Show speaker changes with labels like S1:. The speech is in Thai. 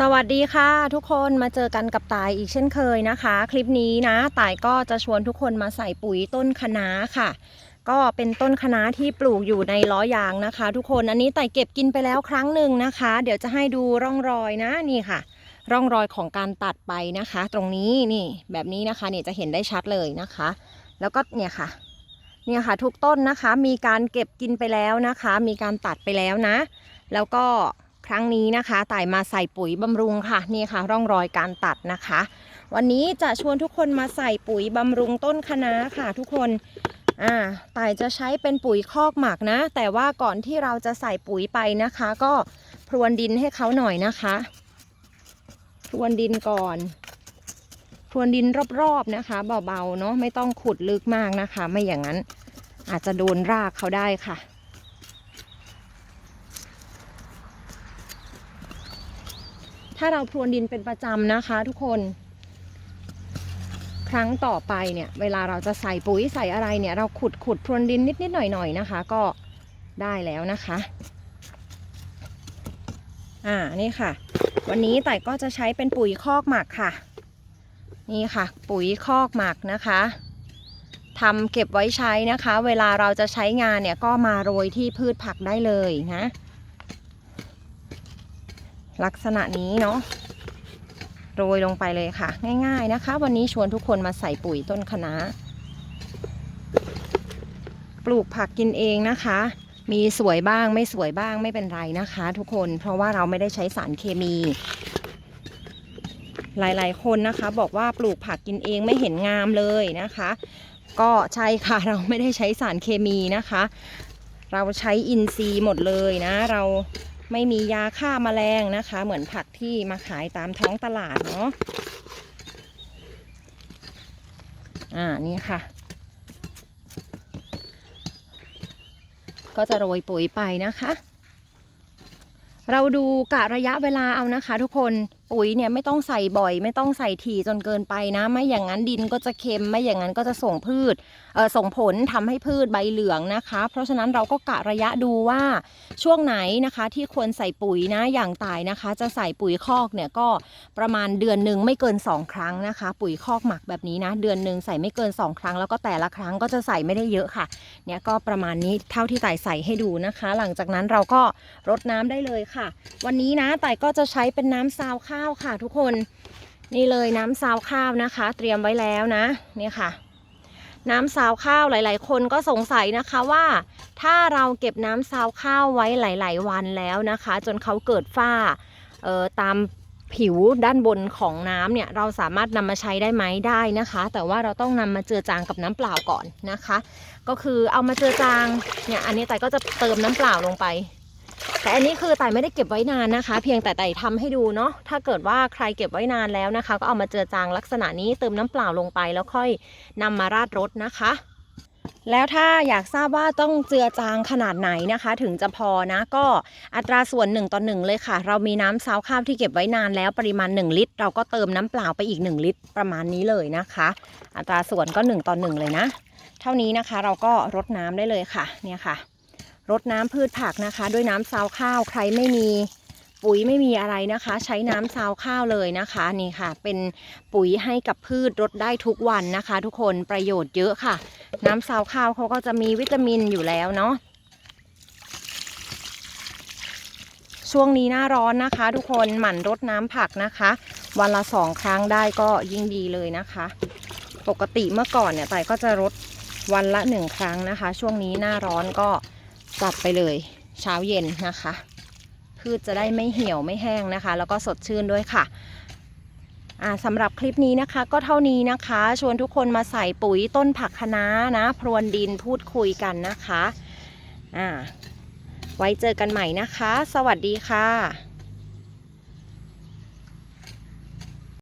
S1: สวัสดีค่ะ ทุกคนมาเจอกันกับตายอีกเช่นเคยนะคะ คลิปนี้นะตายก็จะชวนทุกคนมาใส่ปุ๋ยต้นคะน้าค่ะ ก็เป็นต้นคะน้าที่ปลูกอยู่ในล้อยางนะคะ ทุกคนอันนี้ไต่เก็บกินไปแล้วครั้งหนึ่งนะคะ เดี๋ยวจะให้ดูร่องรอยนะนี่ค่ะ ร่องรอยของการตัดไปนะคะ ตรงนี้นี่แบบนี้นะคะเนี่ยจะเห็นได้ชัดเลยนะคะ แล้วก็เนี่ยค่ะเนี่ยค่ะทุกต้นนะคะ มีการเก็บกินไปแล้วนะคะ มีการตัดไปแล้วนะ แล้วก็ ครั้งนี้นะคะต่ายมาใส่ปุ๋ยบำรุงค่ะนี่ค่ะ ร่องรอยการตัดนะคะ วันนี้จะชวนทุกคนมาใส่ปุ๋ยบำรุงต้นคะน้าค่ะ ทุกคนอ่าต่ายจะใช้เป็นปุ๋ยคอกหมักนะ แต่ว่าก่อนที่เราจะใส่ปุ๋ยไปนะคะ ก็พรวนดินให้เขาหน่อยนะคะพรวนดินก่อนพรวนดินรอบๆนะคะเบาๆเนาะไม่ต้องขุดลึกมากนะคะ ไม่อย่างนั้นอาจจะโดนรากเขาได้ค่ะ ถ้าเราพรวนดินเป็นประจำนะคะ ทุกคน ครั้งต่อไปเนี่ย เวลาเราจะใส่ปุ๋ยใส่อะไรเนี่ย เราขุดขุดพรวนดินนิดนิดหน่อยหน่อยนะคะ ก็ได้แล้วนะคะ อ่านี่ค่ะ วันนี้แต่ก็จะใช้เป็นปุ๋ยคอกหมักค่ะ นี่ค่ะ ปุ๋ยคอกหมักนะคะทำเก็บไว้ใช้นะคะ เวลาเราจะใช้งานเนี่ยก็มาโรยที่พืชผักได้เลยนะ ลักษณะนี้เนาะโรยลงไปเลยค่ะ ง่ายๆนะคะ วันนี้ชวนทุกคนมาใส่ปุ๋ยต้นคะน้าปลูกผักกินเองนะคะ มีสวยบ้างไม่สวยบ้างไม่เป็นไรนะคะ ทุกคนเพราะว่าเราไม่ได้ใช้สารเคมี หลายๆ คนนะคะ บอกว่าปลูกผักกินเองไม่เห็นงามเลยนะคะ ก็ใช่ค่ะเราไม่ได้ใช้สารเคมีนะคะ เราใช้อินทรีย์หมดเลยนะ เรา ไม่มียาฆ่าแมลงนะคะ เหมือนผักที่มาขายตามท้องตลาดเนาะอ่านี่ค่ะ ก็จะโรยปุ๋ยไปนะคะ เราดูกะระยะเวลาเอานะคะทุกคนปุ๋ยเนี่ยไม่ต้องใส่บ่อย ไม่ต้องใส่ถี่จนเกินไปนะ ไม่อย่างนั้นดินก็จะเค็ม ไม่อย่างนั้นก็จะส่งพืชเออส่งผลทำให้พืชใบเหลืองนะคะ เพราะฉะนั้นเราก็กะระยะดูว่าช่วงไหนนะคะที่ควรใส่ปุ๋ยนะอย่างตายนะคะ จะใส่ปุ๋ยคอกเนี่ยก็ประมาณเดือนหนึ่งไม่เกิน 2 ครั้งนะคะ ปุ๋ยคอกหมักแบบนี้นะ เดือนหนึ่งใส่ไม่เกิน 2 ครั้ง แล้วก็แต่ละครั้งก็จะใส่ไม่ได้เยอะค่ะเนี่ยก็ประมาณนี้เท่าที่ต่ายใส่ให้ดูนะคะ หลังจากนั้นเราก็รดน้ำได้เลยค่ะ วันนี้นะต่ายก็จะใช้เป็นน้ำซาวค่ะข้าวค่ะทุกคน นี่เลยน้ำซาวข้าวนะคะ เตรียมไว้แล้วนะเนี่ยค่ะ น้ำซาวข้าวหลาย ๆ คนก็สงสัยนะคะว่า ถ้าเราเก็บน้ำซาวข้าวไว้หลาย ๆ วันแล้วนะคะ จนเขาเกิดฝ้าเอ่อตามผิวด้านบนของน้ำเนี่ยเราสามารถนำมาใช้ได้ไหมได้นะคะ แต่ว่าเราต้องนำมาเจือจางกับน้ำเปล่าก่อนนะคะ ก็คือเอามาเจือจางเนี่ยอันนี้แต่ก็จะเติมน้ำเปล่าลงไป แต่อันนี้คือไต่ไม่ได้เก็บไว้นานนะคะ เพียงแต่ไต่ทำให้ดูเนาะถ้าเกิดว่าใครเก็บไว้นานแล้วนะคะ ก็เอามาเจือจางลักษณะนี้เติมน้ำเปล่าลงไปแล้วค่อยนำมาราดรถนะคะแล้วถ้าอยากทราบว่าต้องเจือจางขนาดไหนนะคะ ถึงจะพอนะก็อัตราส่วน1ต่อ1เลยค่ะ เรามีน้ำซาวข้าวที่เก็บไว้นานแล้วปริมาณ 1 ลิตร เราก็เติมน้ำเปล่าไปอีก 1 ลิตร ประมาณนี้เลยนะคะ อัตราส่วนก็ 1 ต่อ 1 เลยนะ เท่านี้นะคะเราก็รดน้ำได้เลยค่ะเนี่ยค่ะ รดน้ำพืชผักนะคะ ด้วยน้ำซาวข้าวใครไม่มีปุ๋ยไม่มีอะไรนะคะ ใช้น้ำซาวข้าวเลยนะคะนี่ค่ะ เป็นปุ๋ยให้กับพืชรดได้ทุกวันนะคะ ทุกคนประโยชน์เยอะค่ะ น้ำซาวข้าวเขาก็จะมีวิตามินอยู่แล้วเนาะช่วงนี้หน้าร้อนนะคะ ทุกคนหมั่นรดน้ำผักนะคะ วันละสองครั้งได้ก็ยิ่งดีเลยนะคะ ปกติเมื่อก่อนเนี่ยแต่ก็จะรดวันละหนึ่งครั้งนะคะ ช่วงนี้หน้าร้อนก็ จัดไปเลยเช้าเย็นนะคะ พืชจะได้ไม่เหี่ยวไม่แห้งนะคะ แล้วก็สดชื่นด้วยค่ะสำหรับคลิปนี้นะคะก็เท่านี้นะคะ ชวนทุกคนมาใส่ปุ๋ยต้นผักคะน้านะ พรวนดินพูดคุยกันนะคะ ไว้เจอกันใหม่นะคะ สวัสดีค่ะ